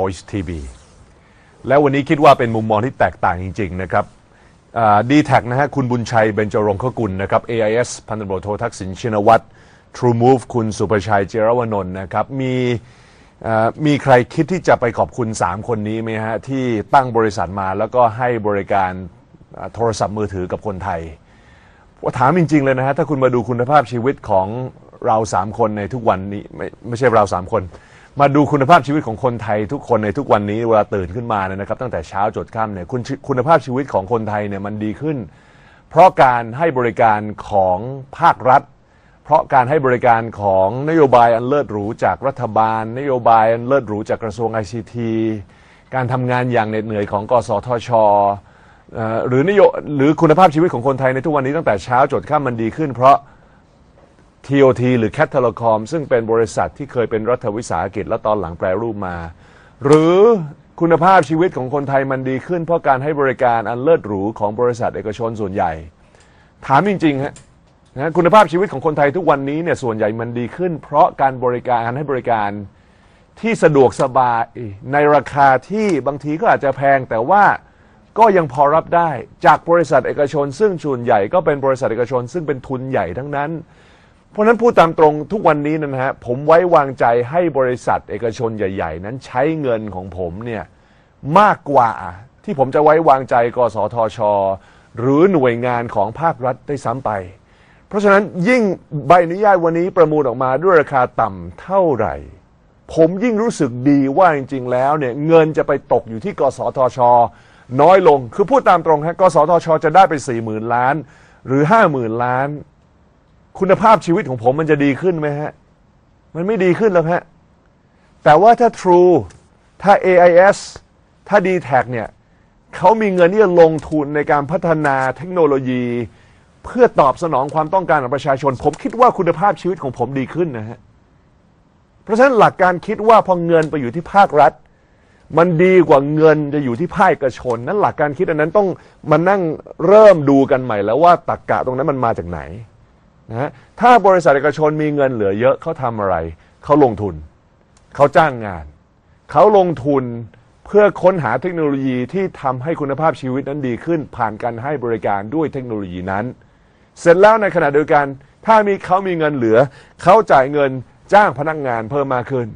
Voice TV แล้ววันนี้คิดว่าเป็นมุมมองที่แตกต่างจริง ๆ นะครับดีแท็นะฮะคุณบุญชัยเบญจรงคกุลนะครับ AIS พันตำรวจโททักษิณชินวัตร True Move คุณสุประชัยเจรวนนท์นะครับมีมีใครคิดที่จะไปขอบคุณ 3 คนนี้ไหมฮะ ที่ตั้งบริษัทมาแล้วก็ให้บริการโทรศัพท์มือถือกับคนไทยว่าถามจริง ๆ เลยนะฮะ ถ้าคุณมาดูคุณภาพชีวิตของเราสามคนในทุกวันนี้ ไม่ไม่ใช่เราสามคน มาดูคุณภาพชีวิตของคนไทยทุกคนในทุกวันนี้เวลาตื่นขึ้นมาเนี่ยนะครับ ตั้งแต่เช้าจดค่ำเนี่ยคุณคุณภาพชีวิตของคนไทยเนี่ยมันดีขึ้น เพราะการให้บริการของภาครัฐ เพราะการให้บริการของนโยบายอันเลิศหรูจากรัฐบาล นโยบายอันเลิศหรูจากกระทรวง ICT การทำงานอย่างเหน็ดเหนื่อยของกสทชหรือนโยหรือคุณภาพชีวิตของคนไทยในทุกวันนี้ตั้งแต่เช้าจดค่ำมันดีขึ้น เพราะ TOT หรือ Cat Telecom ซึ่งเป็นบริษัทที่เคยเป็นรัฐวิสาหกิจและตอนหลังแปรรูปมา หรือคุณภาพชีวิตของคนไทยมันดีขึ้น เพราะการให้บริการอันเลิศหรูของบริษัทเอกชนส่วนใหญ่ ถามจริงๆฮะนะคุณภาพชีวิตของคนไทยทุกวันนี้เนี่ยส่วนใหญ่มันดีขึ้น เพราะการบริการการให้บริการที่สะดวกสบายในราคาที่บางทีก็อาจจะแพงแต่ว่าก็ยังพอรับได้จากบริษัทเอกชน ซึ่งส่วนใหญ่ก็เป็นบริษัทเอกชน ซึ่งเป็นทุนใหญ่ทั้งนั้น เพราะฉะนั้นพูดตามตรงทุกวันนี้นะฮะผมไว้วางใจให้บริษัทเอกชนใหญ่ ๆ นั้นใช้เงินของผมเนี่ยมากกว่าที่ผมจะไว้วางใจกสทช หรือหน่วยงานของภาครัฐได้ซ้ำไป เพราะฉะนั้นยิ่งใบอนุญาตวันนี้ประมูลออกมาด้วยราคาต่ำเท่าไหร่ ผมยิ่งรู้สึกดีว่าจริง ๆ แล้วเนี่ยเงินจะไปตกอยู่ที่กสทช น้อยลงคือพูดตามตรงฮะกสทช จะได้ไป4ี่หมื่นล้าน หรือห้าหมื่นล้าน คุณภาพชีวิตของผมมันจะดีขึ้นไหมฮะ มันไม่ดีขึ้นแล้วฮะ แต่ว่าถ้า True ถ้า AIS ถ้า d t แทเนี่ยเขามีเงินที่จะลงทุนในการพัฒนาเทคโนโลยี เพื่อตอบสนองความต้องการของประชาชน ผมคิดว่าคุณภาพชีวิตของผมดีขึ้นนะฮะ เพราะฉะนั้นหลักการคิดว่าพอเงินไปอยู่ที่ภาครัฐ มันดีกว่าเงินจะอยู่ที่ภาคเอกชน นั้นหลักการคิดอันนั้นต้องมานั่งเริ่มดูกันใหม่แล้วว่าตรรกกะตรงนั้นมันมาจากไหน นะฮะถ้าบริษัทเอกชนมีเงินเหลือเยอะเขาทำอะไร เขาลงทุน เขาจ้างงาน เขาลงทุนเพื่อค้นหาเทคโนโลยีที่ทำให้คุณภาพชีวิตนั้นดีขึ้น ผ่านการให้บริการด้วยเทคโนโลยีนั้น เสร็จแล้วในขณะเดียวกัน ถ้ามีเขามีเงินเหลือ เขาจ่ายเงินจ้างพนักงานเพิ่มมากขึ้น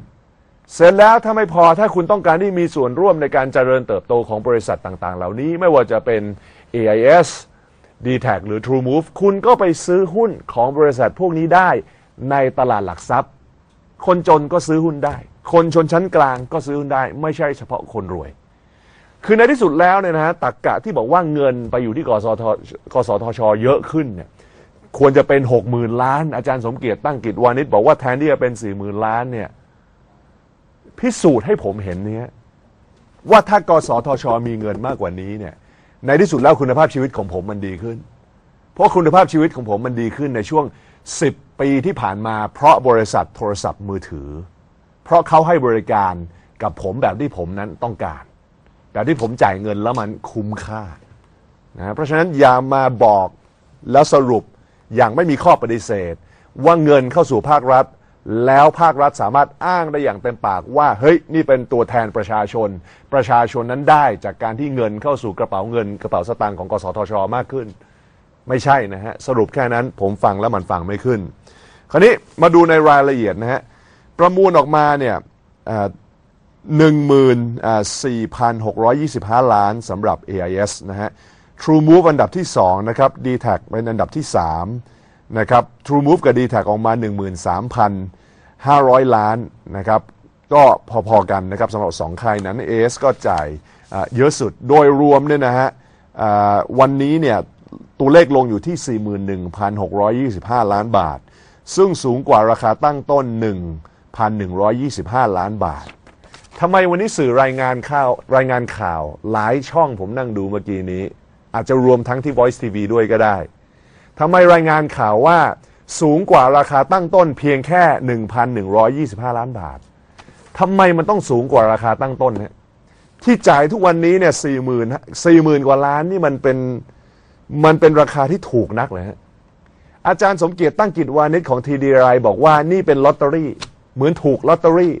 เสร็จแล้วถ้าไม่พอถ้าคุณต้องการที่มีส่วนร่วมในการเจริญเติบโตของบริษัทต่างๆ เหล่านี้ไม่ว่าจะเป็น AIS d t แทหรือ True Move คุณก็ไปซื้อหุ้นของบริษัทพวกนี้ได้ในตลาดหลักทรัพย์ คนจนก็ซื้อหุ้นได้ คนชนชั้นกลางก็ซื้อหุ้นได้ ไม่ใช่เฉพาะคนรวย คือในที่สุดแล้วเนี่ยนะฮะตักกะที่บอกว่าเงินไปอยู่ที่กสทกสทช เยอะขึ้นเนี่ยควรจะเป็นหกหมื่นล้าน อาจารย์สมเกียรติตั้งกิจวานิชบอกว่าแทนที่จะเป็นสี่หมื่นล้านเนี่ยพิสูจน์ให้ผมเห็นเนี้ยว่าถ้ากสทช มีเงินมากกว่านี้เนี่ย ในที่สุดแล้วคุณภาพชีวิตของผมมันดีขึ้น เพราะคุณภาพชีวิตของผมมันดีขึ้นในช่วง 10 ปีที่ผ่านมา เพราะบริษัทโทรศัพท์มือถือ เพราะเขาให้บริการกับผมแบบที่ผมนั้นต้องการ แบบที่ผมจ่ายเงินแล้วมันคุ้มค่านะเพราะฉะนั้นอย่ามาบอกแล้วสรุปอย่างไม่มีข้อปฏิเสธ ว่าเงินเข้าสู่ภาครัฐ แล้วภาครัฐสามารถอ้างได้อย่างเต็มปากว่าเฮ้ยนี่เป็นตัวแทนประชาชน ประชาชนนั้นได้จากการที่เงินเข้าสู่กระเป๋าเงิน กระเป๋าสตางค์ของกสทช มากขึ้น ไม่ใช่นะฮะสรุปแค่นั้นผมฟังแล้วมันฟังไม่ขึ้น คราวนี้มาดูในรายละเอียดนะฮะประมูลออกมาเนี่ยหนึ่งหมื่นสี่พันหกร้อยยี่สิบห้าล้านสำหรับ AIS นะฮะ True Move อันดับที่2นะครับ d t แทเป็นอันดับที่3 นะครับ True Move กับ d t แทออกมา 13,500 ล้านนะครับ ก็พอๆกันนะครับสำหรับ 2 ค่ายนั้น AS ก็จ่ายเยอะสุดโดยรวมเนี่ยนะฮะวันนี้เนี่ยตัวเลขลงอยู่ที่ 41,625 ล้านบาท ซึ่งสูงกว่าราคาตั้งต้น 1,125 ล้านบาททำไมวันนี้สื่อรายงานข่าวรายงานข่าว หลายช่องผมนั่งดูเมื่อกี้นี้ อาจจะรวมทั้งที่ Voice TV ด้วยก็ได้ ทำไมรายงานข่าวว่าสูงกว่าราคาตั้งต้นเพียงแค่ 1,125 ล้านบาททำไมมันต้องสูงกว่าราคาตั้งต้นเนี่ยที่จ่ายทุกวันนี้เนี่ยสี่หมื่นสี่หมื่นกว่าล้านนี่มันเป็นมันเป็นราคาที่ถูกนักเลยฮะอาจารย์สมเกียรติตั้งกิจวานิชของทีดีไรบอกว่านี่เป็นลอตเตอรี่ เหมือนถูกลอตเตอรี่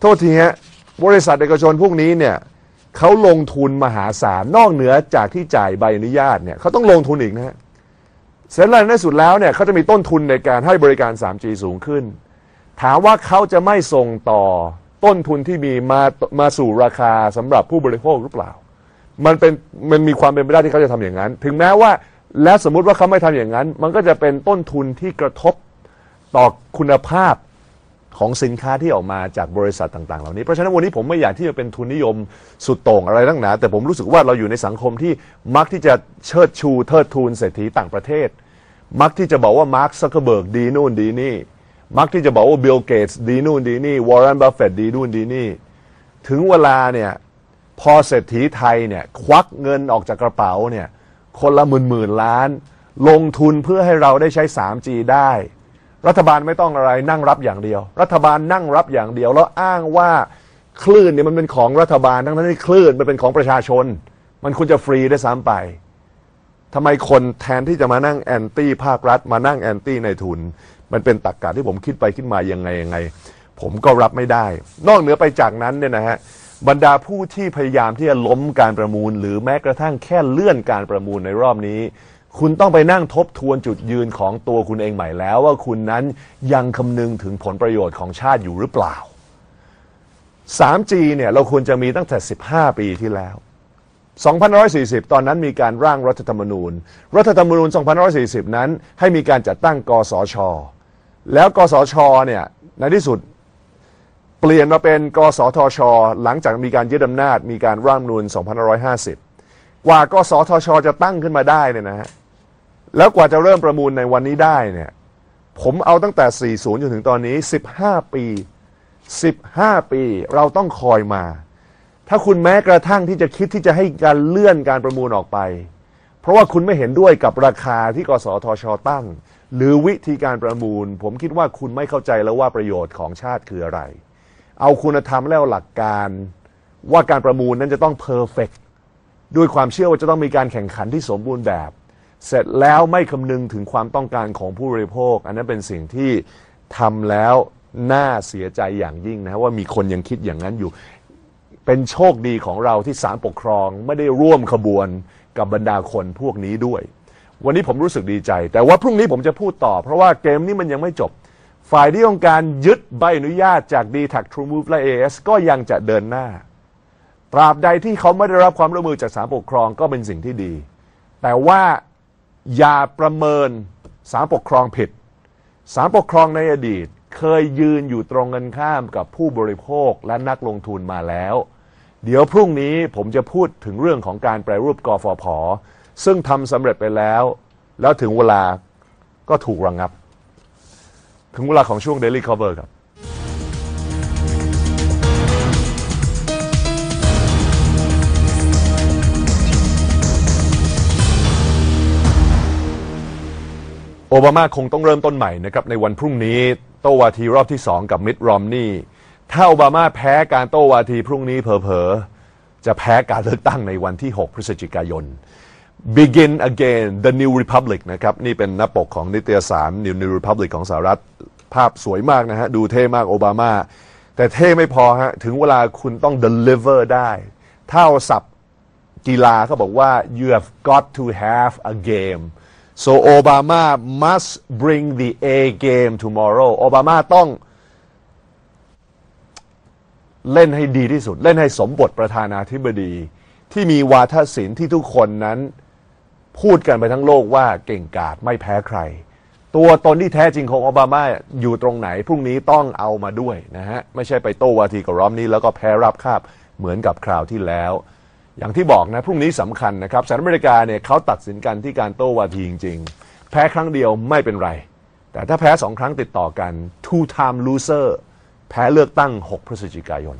โทษทีฮะบริษัทเอกชนพวกนี้เนี่ยเขาลงทุนมหาศาลนอกเหนือจากที่จ่ายใบอนุญาตเนี่ยเขาต้องลงทุนอีกนะฮะ เสร็จแล้วในสุดแล้วเนี่ยเขาจะมีต้นทุนในการให้บริการ 3G สูงขึ้น ถามว่าเขาจะไม่ส่งต่อต้นทุนที่มีมามาสู่ราคาสำหรับผู้บริโภคหรือเปล่า มันเป็นมันมีความเป็นไปได้ที่เขาจะทำอย่างนั้น ถึงแม้ว่าและสมมุติว่าเขาไม่ทำอย่างนั้น มันก็จะเป็นต้นทุนที่กระทบต่อคุณภาพ ของสินค้าที่ออกมาจากบริษัทต่างๆ เหล่านี้ เพราะฉะนั้นวันนี้ผมไม่อยากที่จะเป็นทุนนิยมสุดโต่งอะไรตั้งหนา แต่ผมรู้สึกว่าเราอยู่ในสังคมที่มักที่จะเชิดชูเทิดทูนเศรษฐีต่างประเทศ มักที่จะบอกว่ามาร์คซักเคเบิร์กดีนู่นดีนี่ มักที่จะบอกว่าบิลเกตส์ดีนู่นดีนี่วอร์เรนบัฟเฟตดีนู่นดีนี่ ถึงเวลาเนี่ยพอเศรษฐีไทยเนี่ยควักเงินออกจากกระเป๋าเนี่ยคนละหมื่นหมื่นล้าน ลงทุนเพื่อให้เราได้ใช้ 3G ได้ รัฐบาลไม่ต้องอะไรนั่งรับอย่างเดียว รัฐบาลนั่งรับอย่างเดียว แล้วอ้างว่าคลื่นเนี่ยมันเป็นของรัฐบาลทั้งนั้นที่คลื่นมันเป็นของประชาชน มันควรจะฟรีได้ซ้ำไปทำไมคนแทนที่จะมานั่งแอนตี้ภาครัฐ มานั่งแอนตี้ในทุน มันเป็นตรรกกะที่ผมคิดไปคิดมายังไงยังไง ผมก็รับไม่ได้ นอกเหนือไปจากนั้นเนี่ยนะฮะบรรดาผู้ที่พยายามที่จะล้มการประมูล หรือแม้กระทั่งแค่เลื่อนการประมูลในรอบนี้ คุณต้องไปนั่งทบทวนจุดยืนของตัวคุณเองใหม่แล้ว ว่าคุณนั้นยังคำนึงถึงผลประโยชน์ของชาติอยู่หรือเปล่า 3G เนี่ยเราควรจะมีตั้งแต่ 15 ปีที่แล้ว2540 ตอนนั้นมีการร่างรัฐธรรมนูญ รัฐธรรมนูญ2540 นั้นให้มีการจัดตั้งกสช แล้วกสชเนี่ยในที่สุดเปลี่ยนมาเป็นกสทช หลังจากมีการยึดอำนาจมีการร่างนูญ2550 กว่ากสทช จะตั้งขึ้นมาได้เนี่ยนะฮะ แล้วกว่าจะเริ่มประมูลในวันนี้ได้เนี่ย ผมเอาตั้งแต่ 40 จนถึงตอนนี้ 15 ปี 15 ปี เราต้องคอยมา ถ้าคุณแม้กระทั่งที่จะคิดที่จะให้การเลื่อนการประมูลออกไป เพราะว่าคุณไม่เห็นด้วยกับราคาที่กสทช ตั้ง หรือวิธีการประมูล ผมคิดว่าคุณไม่เข้าใจแล้วว่าประโยชน์ของชาติคืออะไร เอาคุณธรรมแล้วหลักการว่าการประมูลนั้นจะต้องเพอร์เฟกด้วยความเชื่อว่าจะต้องมีการแข่งขันที่สมบูรณ์แบบ เสร็จแล้วไม่คำนึงถึงความต้องการของผู้บริโภค อันนั้นเป็นสิ่งที่ทำแล้วน่าเสียใจอย่างยิ่งนะว่ามีคนยังคิดอย่างนั้นอยู่ เป็นโชคดีของเราที่ศาลปกครองไม่ได้ร่วมขบวนกับบรรดาคนพวกนี้ด้วย วันนี้ผมรู้สึกดีใจ แต่ว่าพรุ่งนี้ผมจะพูดต่อ เพราะว่าเกมนี้มันยังไม่จบ ฝ่ายที่ต้องการยึดใบอนุญาตจาก d t a c TrueMove และ AS ก็ยังจะเดินหน้า ตราบใดที่เขาไม่ได้รับความร่วมมือจากศาลปกครองก็เป็นสิ่งที่ดี แต่ว่า อย่าประเมินศาลปกครองผิดศาลปกครองในอดีตเคยยืนอยู่ตรงกันข้ามกับผู้บริโภคและนักลงทุนมาแล้ว เดี๋ยวพรุ่งนี้ผมจะพูดถึงเรื่องของการแปรรูปกฟผ ซึ่งทำสำเร็จไปแล้ว แล้วถึงเวลาก็ถูกระงงับ ถึงเวลาของช่วง Daily Cover ครับ โอบามาคงต้องเริ่มต้นใหม่นะครับในวันพรุ่งนี้โต้วาทีรอบที่2กับมิดรอมนี่ถ้าโอบามาแพ้การโต้วาทีพรุ่งนี้เผลอๆจะแพ้การเลือกตั้งในวันที่ 6 พฤศจิกายน Begin again the new republic นะครับ นี่เป็นหน้าปกของนิตยสาร New New Republic ของสหรัฐ ภาพสวยมากนะฮะ ดูเท่มากโอบามา แต่เท่ไม่พอฮะ ถึงเวลาคุณต้อง deliver ได้ถ้าเอาศัพท์กีฬาเขาบอกว่า you have got to have a game so Obama must bring the A game tomorrow โอบามาต้องเล่นให้ดีที่สุด เล่นให้สมบทประธานาธิบดี ที่มีวาทศิลป์ที่ทุกคนนั้นพูดกันไปทั้งโลกว่าเก่งกาจไม่แพ้ใคร ตัวตนที่แท้จริงของโอบามาอยู่ตรงไหน พรุ่งนี้ต้องเอามาด้วยนะฮะ ไม่ใช่ไปโต้วาทีกับรอมนี้แล้วก็แพ้รับคาบเหมือนกับคราวที่แล้ว อย่างที่บอกนะพรุ่งนี้สำคัญนะครับสหรัฐอเมริกาเนี่ยเขาตัดสินกันที่การโต้วาทีจริง ๆ แพ้ครั้งเดียวไม่เป็นไร แต่ถ้าแพ้สองครั้งติดต่อกัน two time loser แพ้เลือกตั้ง 6 พฤศจิกายน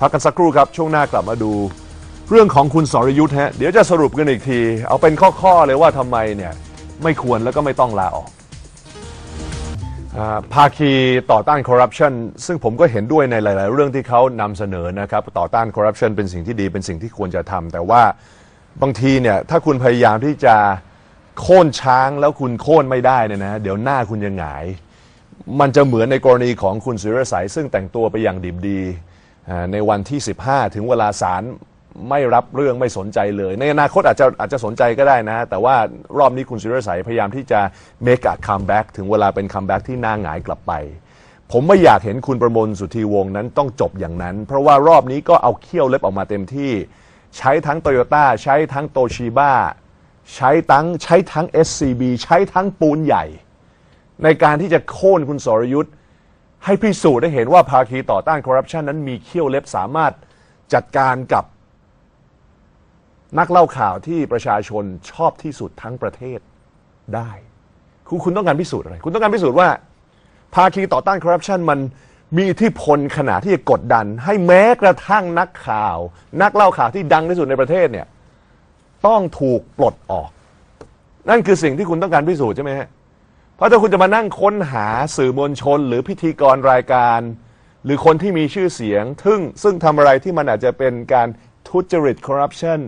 พักกันสักครู่ครับ ช่วงหน้ากลับมาดูเรื่องของคุณสรยุทธ์ฮะเดี๋ยวจะสรุปกันอีกที เอาเป็นข้อๆเลยว่าทำไมเนี่ยไม่ควรแล้วก็ไม่ต้องลาออก อ่าภาคีต่อต้านคอร์รัปชันซึ่งผมก็เห็นด้วยในหลาย ๆ เรื่องที่เขานำเสนอนะครับต่อต้านคอร์รัปชันเป็นสิ่งที่ดีเป็นสิ่งที่ควรจะทำแต่ว่าบางทีเนี่ยถ้าคุณพยายามที่จะโค่นช้างแล้วคุณโค่นไม่ได้เนี่ยนะเดี๋ยวหน้าคุณจะหงาย มันจะเหมือนในกรณีของคุณสุรสัยซึ่งแต่งตัวไปอย่างดิบดีอ่าในวันที่ 15 ถึงเวลาศาล ไม่รับเรื่องไม่สนใจเลย ในอนาคตอาจจะอาจจะสนใจก็ได้นะ แต่ว่ารอบนี้คุณสุรศัยพยายามที่จะ make a comeback ถึงเวลาเป็น comeback ที่น่าหงายกลับไป ผมไม่อยากเห็นคุณประมลสุธีวงศ์นั้นต้องจบอย่างนั้น เพราะว่ารอบนี้ก็เอาเขี้ยวเล็บออกมาเต็มที่ใช้ทั้งโตโยต้าใช้ทั้งโตชิบ้าใช้ทั้งใช้ทั้ง SCB ใช้ทั้งปูนใหญ่ ในการที่จะโค่นคุณสรยุทธ์ให้พิสูจน์ได้เห็นว่าภาคีต่อต้านคอร์รัปชันนั้นมีเขี้ยวเล็บสามารถจัดการกับ นักเล่าข่าวที่ประชาชนชอบที่สุดทั้งประเทศได้คุณคุณต้องการพิสูจน์อะไร คุณต้องการพิสูจน์ว่า ภาคีต่อต้านคอร์รัปชันมันมีอิทธิพลขนาดที่จะกดดัน ให้แม้กระทั่งนักข่าว นักเล่าข่าวที่ดังที่สุดในประเทศเนี่ยต้องถูกปลดออก นั่นคือสิ่งที่คุณต้องการพิสูจน์ใช่ไหมฮะเพราะถ้าคุณจะมานั่งค้นหาสื่อมวลชน หรือพิธีกรรายการ หรือคนที่มีชื่อเสียงทึ่งซึ่งทำอะไรที่มันอาจจะเป็นการทุจริตคอร์รัปชัน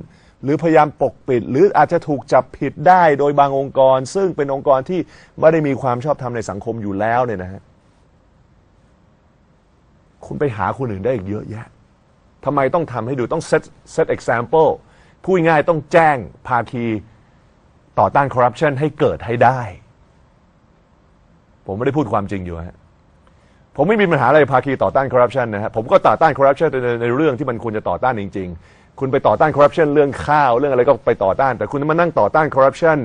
หรือพยายามปกปิด หรืออาจจะถูกจับผิดได้โดยบางองค์กร ซึ่งเป็นองค์กรที่ไม่ได้มีความชอบธรรมในสังคมอยู่แล้วเนี่ยนะฮะคุณไปหาคนอื่นได้อีกเยอะแยะทำไมต้องทำให้ดูต้อง set set example พูดง่ายต้องแจ้งภาคีต่อต้านคอร์รัปชันให้เกิดให้ได้ ผมไม่ได้พูดความจริงอยู่ฮะผมไม่มีปัญหาอะไรภาคีต่อต้านคอร์รัปชันนะฮะผมก็ต่อต้านคอร์รัปชันในในเรื่องที่มันควรจะต่อต้านจริง ๆ คุณไปต่อต้านคอร์รัปชันเรื่องข้าว เรื่องอะไรก็ไปต่อต้าน แต่คุณมานั่งต่อต้านคอร์รัปชัน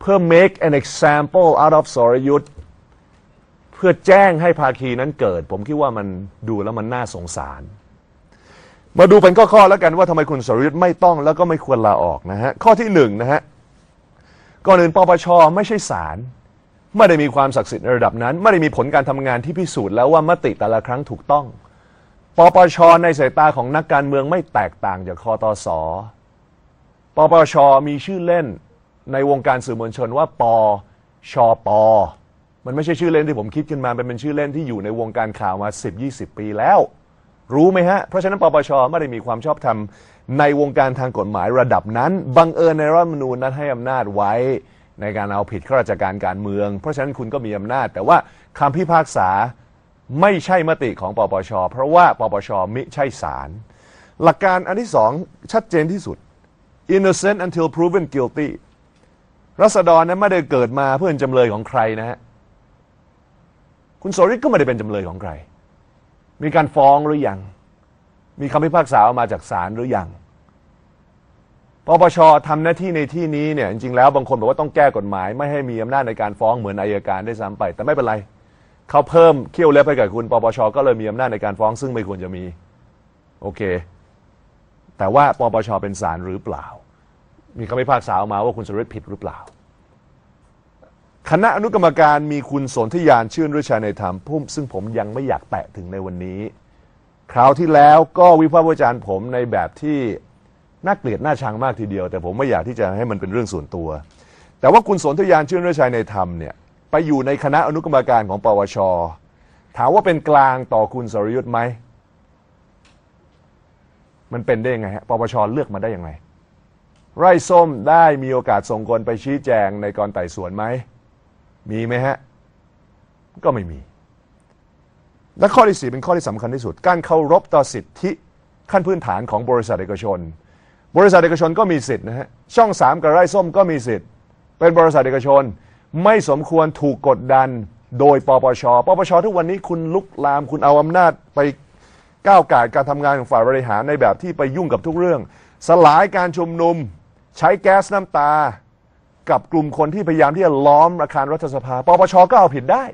เพื่อ make an example out of สรยุทธเพื่อแจ้งให้ภาคีนั้นเกิด ผมคิดว่ามันดูแล้วมันน่าสงสาร มาดูเป็นข้อๆแล้วกันว่าทำไมคุณสรยุทธ์ไม่ต้องแล้วก็ไม่ควรลาออกนะฮะข้อที่หนึ่งนะฮะก่อนอื่นปปชไม่ใช่ศาลไม่ได้มีความศักดิ์สิทธิ์ในระดับนั้น ไม่ได้มีผลการทำงานที่พิสูจน์แล้วว่ามติแต่ละครั้งถูกต้อง ปปชในสายตาของนักการเมืองไม่แตกต่างจากคอตสอปปชมีชื่อเล่นในวงการสื่อมวลชนว่าปชปมันไม่ใช่ชื่อเล่นที่ผมคิดขึ้นมาเป็นเป็นชื่อเล่นที่อยู่ในวงการข่าวมา 10-20 ปีแล้ว รู้ไหมฮะ เพราะฉะนั้นปปชไม่ได้มีความชอบธรรมในวงการทางกฎหมายระดับนั้นบังเอิญในรัฐธรรมนูญนั้นให้อำนาจไว้ในการเอาผิดข้าราชการการเมือง เพราะฉะนั้นคุณก็มีอำนาจ แต่ว่าคำพิพากษา ไม่ใช่มติของปปช เพราะว่าปปชมิใช่ศาลหลักการอันที่สองชัดเจนที่สุด innocent until proven guilty รัษฎรนั้นไม่ได้เกิดมาเพื่อเป็นจำเลยของใครนะฮะคุณโสริตก็ไม่ได้เป็นจำเลยของใคร มีการฟ้องหรือยัง มีคำพิพากษาออกมาจากศาลหรือยังปปชทำหน้าที่ในที่นี้เนี่ยจริงๆแล้วบางคนบอกว่าต้องแก้กฎหมาย ไม่ให้มีอำนาจในการฟ้องเหมือนอายการได้ซ้ำไป แต่ไม่เป็นไร เขาเพิ่มเขี้ยวเล็บให้กับคุณปปชก็เลยมีอำนาจในการฟ้องซึ่งไม่ควรจะมี โอเค แต่ว่าปปชเป็นศาลหรือเปล่า มีคำพิพากษาออกมาว่าคุณสรยุทธ์ผิดหรือเปล่า คณะอนุกรรมการมีคุณสนธิยานชื่นฤชัยในธรรมพุ่มซึ่งผมยังไม่อยากแตะถึงในวันนี้ คราวที่แล้วก็วิพากษ์วิจารณ์ผมในแบบที่น่าเกลียดน่าชังมากทีเดียว แต่ผมไม่อยากที่จะให้มันเป็นเรื่องส่วนตัว แต่ว่าคุณสนธยานชื่นฤชัยในธรรมเนี่ย ไปอยู่ในคณะอนุกรรมการของปวช ถามว่าเป็นกลางต่อคุณสรยุทธ์ไหม มันเป็นได้ยังไงฮะปปชเลือกมาได้ยังไง ไร่ส้มได้มีโอกาสส่งคนไปชี้แจงในกรไต่สวนไหม มีไหมฮะ ก็ไม่มี และข้อที่สี่เป็นข้อที่สำคัญที่สุด การเคารพต่อสิทธิขั้นพื้นฐานของบริษัทเอกชน บริษัทเอกชนก็มีสิทธินะฮะ ช่องสามกับไร่ส้มก็มีสิทธิ์ เป็นบริษัทเอกชน ไม่สมควรถูกกดดันโดยปปช ปปช ทุกวันนี้คุณลุกลามคุณเอาอำนาจไปก้าวไก่ายการทำงานของฝ่ายบริหารในแบบที่ไปยุ่งกับทุกเรื่อง สลายการชุมนุม ใช้แก๊สน้ำตา กับกลุ่มคนที่พยายามที่จะล้อมอาคารรัฐสภา ปปช ก็เอาผิดได้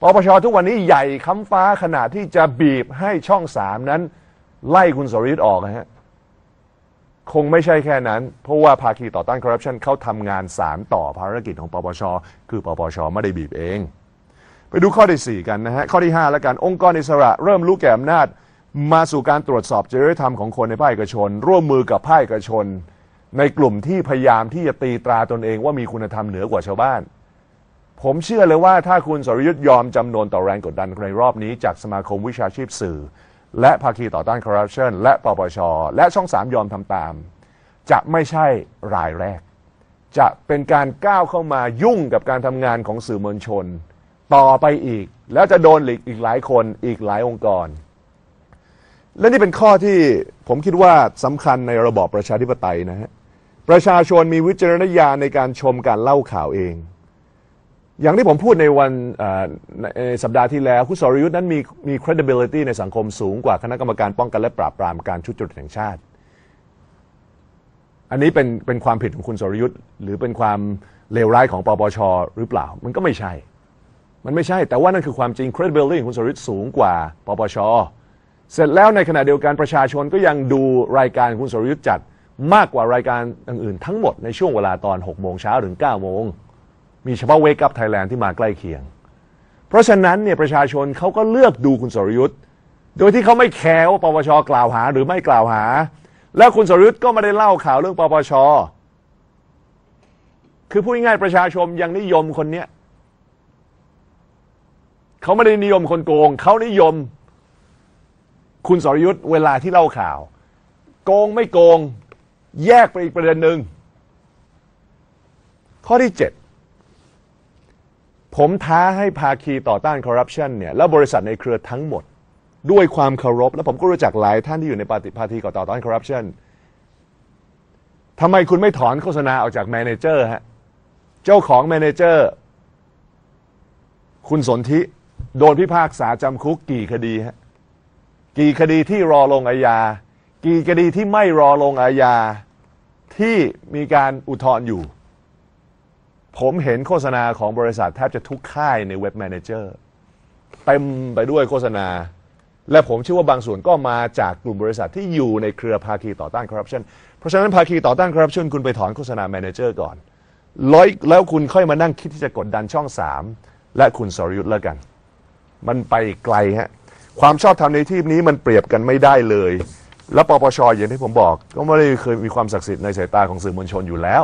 ปปช ทุกวันนี้ใหญ่ค้ำฟ้าขนาดที่จะบีบให้ช่องสามนั้น ไล่คุณสรยุทธ์ออกนะฮะ คงไม่ใช่แค่นั้น เพราะว่าภาคีต่อต้านคอร์รัปชันเขาทำงานสารต่อภารกิจของปปช คือปปชไม่ได้บีบเอง ไปดูข้อที่ 4 กันนะฮะ ข้อที่ 5 แล้วกัน องค์กรอิสระเริ่มรู้แก่อำนาจ มาสู่การตรวจสอบจริยธรรมของคนในภาคเอกชน ร่วมมือกับภาคเอกชน ในกลุ่มที่พยายามที่จะตีตราตนเองว่ามีคุณธรรมเหนือกว่าชาวบ้าน ผมเชื่อเลยว่าถ้าคุณสรยุทธ์ยอมจำนนต่อแรงกดดันในรอบนี้ จากสมาคมวิชาชีพสื่อ และภาคีต่อต้านคอร์รัปชันและปปช และช่องสามยอมทำตาม จะไม่ใช่รายแรก จะเป็นการก้าวเข้ามายุ่งกับการทำงานของสื่อมวลชน ต่อไปอีก แล้วจะโดนอีกอีกหลายคนอีกหลายองค์กร และนี่เป็นข้อที่ผมคิดว่าสำคัญในระบอบประชาธิปไตยนะฮะประชาชนมีวิจารณญาณในการชมการเล่าข่าวเอง อย่างที่ผมพูดในวันในสัปดาห์ที่แล้ว คุณสรยุทธ์นั้นมีมี credibility ในสังคมสูงกว่าคณะกรรมการป้องกันและปราบปรามการทุจริตแห่งชาติ อันนี้เป็นเป็นความผิดของคุณสรยุทธ์หรือเป็นความเลวร้ายของปปชหรือเปล่า มันก็ไม่ใช่ มันไม่ใช่ แต่ว่านั่นคือความจริง credibility ของคุณสรยุทธ์สูงกว่าปปชเสร็จแล้วในขณะเดียวกันประชาชนก็ยังดูรายการคุณสรยุทธ์จัดมากกว่ารายการอื่นๆทั้งหมดในช่วงเวลาตอน6โมงเช้าถึง9โมง มีเฉพาะ Wake Up Thailand ที่มาใกล้เคียง เพราะฉะนั้นเนี่ยประชาชนเขาก็เลือกดูคุณสรยุทธ์โดยที่เขาไม่แคร์ว่าปปชกล่าวหาหรือไม่กล่าวหา แล้วคุณสรยุทธ์ก็ไม่ได้เล่าข่าวเรื่องปปชคือพูดง่ายประชาชนยังนิยมคนเนี้ยเขาไม่ได้นิยมคนโกงเขานิยม คุณสรยุทธ์เวลาที่เล่าข่าว โกงไม่โกง แยกไปอีกประเด็นหนึ่งข้อที่7 ผมท้าให้ภาคีต่อต้านคอร์รัปชันเนี่ยและบริษัทในเครือทั้งหมด ด้วยความเคารพ และผมก็รู้จักหลายท่านที่อยู่ในปฏิภาคีต่อต้านคอร์รัปชันทำไมคุณไม่ถอนโฆษณาออกจากแมเนเจอร์ฮะเจ้าของแมเนเจอร์ คุณสนธิโดนพิพากษาจำคุกกี่คดีฮะกี่คดีที่รอลงอาญา กี่คดีที่ไม่รอลงอาญาที่มีการอุทธรณ์อยู่ ผมเห็นโฆษณาของบริษัทแทบจะทุกค่ายในเว็บแมเนเจอร์เต็มไปด้วยโฆษณา และผมเชื่อว่าบางส่วนก็มาจากกลุ่มบริษัทที่อยู่ในเครือภาคีต่อต้านคอร์รัปชันเพราะฉะนั้นภาคีต่อต้านคอร์รัปชันคุณไปถอนโฆษณาแมเนเจอร์ก่อนแล้วแล้วคุณค่อยมานั่งคิดที่จะกดดันช่องสามและคุณสรยุทธ์แล้วกัน มันไปไกลฮะความชอบธรรมในที่นี้มันเปรียบกันไม่ได้เลย แล้วปปชอย่างที่ผมบอก ก็ไม่ได้เคยมีความศักดิ์สิทธิ์ในสายตาของสื่อมวลชนอยู่แล้ว